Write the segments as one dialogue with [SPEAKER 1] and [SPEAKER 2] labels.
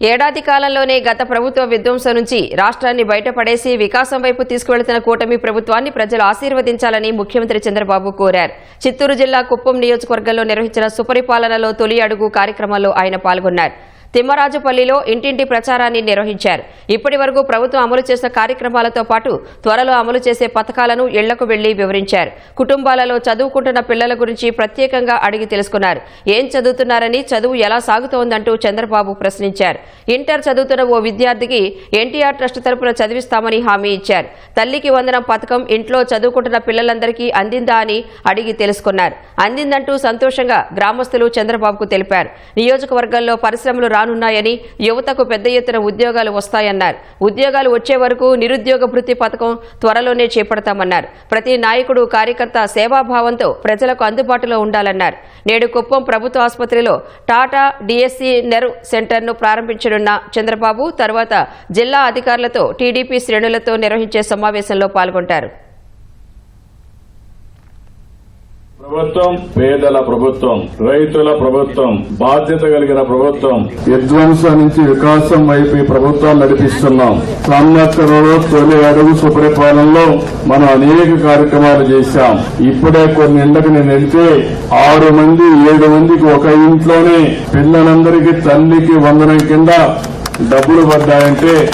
[SPEAKER 1] ఏడాది కాలంలోనే గత ప్రభుత్వ విధ్వంసం నుంచి రాష్ట్రాన్ని బయటపడేసి వికాసం వైపు తీసుకువెళుతున్న కూటమి ప్రభుత్వాన్ని ప్రజలు ఆశీర్వదించాలని ముఖ్యమంత్రి చంద్రబాబు కోరారు. చిత్తూరు జిల్లా కుప్పం నియోజకవర్గంలో నిర్వహించిన సుపరిపాలనలో తొలి అడుగు కార్యక్రమంలో ఆయన పాల్గొన్నారు. తిమ్మరాజుపల్లిలో ఇంటింటి ప్రచారాన్ని నిర్వహించారు. ఇప్పటి వరకు ప్రభుత్వం అమలు చేసిన కార్యక్రమాలతో పాటు త్వరలో అమలు చేసే పథకాలను ఇళ్ళకు వెళ్ళి వివరించారు. కుటుంబాలలో చదువుకుంటున్న పిల్లల గురించి ప్రత్యేకంగా అడిగి తెలుసుకున్నారు. ఏం చదువుతున్నారని చదువు ఎలా సాగుతోందంటూ చంద్రబాబు ప్రశ్నించారు. ఇంటర్ చదువుతున్న ఓ విద్యార్థికి ఎన్టీఆర్ ట్రస్ట్ తరపున చదివిస్తామని హామీ ఇచ్చారు. తల్లికి వందనం పథకం ఇంట్లో చదువుకుంటున్న పిల్లలందరికీ అందిందా అని అడిగి తెలుసుకున్నారు. అందిందంటూ సంతోషంగా గ్రామస్తులు చంద్రబాబుకు తెలిపారు. నియోజకవర్గంలో పరిశ్రమలు రానున్నాయని యువతకు పెద్ద ఎత్తున ఉద్యోగాలు వస్తాయన్నారు. ఉద్యోగాలు వచ్చే వరకు నిరుద్యోగ భృతి పథకం త్వరలోనే చేపడతామన్నారు. ప్రతి నాయకుడు కార్యకర్త సేవాభావంతో ప్రజలకు అందుబాటులో ఉండాలన్నారు. నేడు కుప్పం ప్రభుత్వ ఆసుపత్రిలో టాటా డిఎస్సీ నెర్వ్ సెంటర్ను ప్రారంభించనున్న చంద్రబాబు తర్వాత జిల్లా అధికారులతో టీడీపీ శ్రేణులతో నిర్వహించే సమావేశంలో పాల్గొంటారు.
[SPEAKER 2] ప్రభుత్వం పేదల ప్రభుత్వం రైతుల ప్రభుత్వం బాధ్యత కలిగిన ప్రభుత్వం.
[SPEAKER 3] విధ్వంసం నుంచి వికాసం వైపు ఈ ప్రభుత్వాన్ని నడిపిస్తున్నాం. సంవత్సరంలో తొలి అడుగు సుపరిపాలనలో మనం అనేక కార్యక్రమాలు చేశాం. ఇప్పుడే కొన్ని ఇళ్ళకు నేను వెళ్తే ఆరు మంది ఏడు మందికి ఒక ఇంట్లోనే పిల్లలందరికీ తల్లికి వందనం కింద డబ్బులు పడ్డాయంటే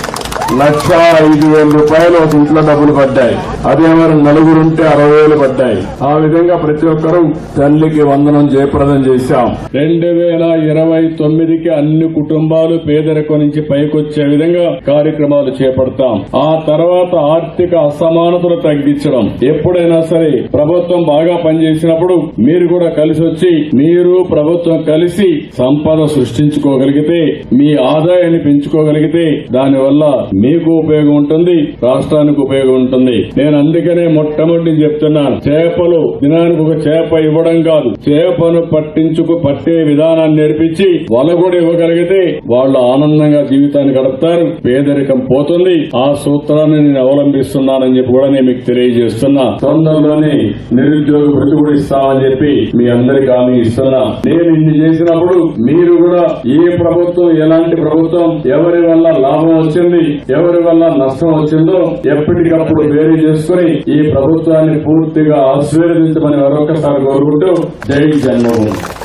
[SPEAKER 3] లక్ష ఐదు వేల రూపాయలు ఒక ఇంట్లో డబ్బులు పడ్డాయి. అదే మరి నలుగురుంటే అరవై వేలు పడ్డాయి. ఆ విధంగా ప్రతి ఒక్కరూ తల్లికి వందనం జయప్రదం చేశాం.
[SPEAKER 2] రెండు వేల ఇరవై తొమ్మిదికి అన్ని కుటుంబాలు పేదరికం నుంచి పైకొచ్చే విధంగా కార్యక్రమాలు చేపడతాం. ఆ తర్వాత ఆర్థిక అసమానతలు తగ్గించడం. ఎప్పుడైనా సరే ప్రభుత్వం బాగా పనిచేసినప్పుడు మీరు కూడా కలిసి వచ్చి మీరు ప్రభుత్వం కలిసి సంపద సృష్టించుకోగలిగితే మీ ఆదాయాన్ని పెంచుకోగలిగితే దానివల్ల మీకు ఉపయోగం ఉంటుంది రాష్ట్రానికి ఉపయోగం ఉంటుంది. నేను అందుకనే మొట్టమొదటి చెప్తున్నాను చేపలు దినానికి ఒక చేప ఇవ్వడం కాదు. చేపను పట్టించుకు పట్టే విధానాన్ని నేర్పించి వల కూడా ఇవ్వగలిగితే వాళ్ళు ఆనందంగా జీవితాన్ని గడుపుతారు పేదరికం పోతుంది. ఆ సూత్రాన్ని నేను అవలంబిస్తున్నానని చెప్పి కూడా నేను మీకు తెలియజేస్తున్నా. తొందరలోనే నిరుద్యోగ వృత్తి కూడా ఇస్తామని చెప్పి మీ అందరికి హామీ ఇస్తున్నా. నేను ఇన్ని చేసినప్పుడు మీరు కూడా ఏ ప్రభుత్వం ఎలాంటి ప్రభుత్వం ఎవరి వల్ల లాభం వచ్చింది ఎవరి వల్ల నష్టం వచ్చిందో ఎప్పటికప్పుడు వేరు చేసుకుని ఈ ప్రభుత్వాన్ని పూర్తిగా ఆశీర్వదించమని మరొకసారి కోరుకుంటూ జై జన్మభూమి.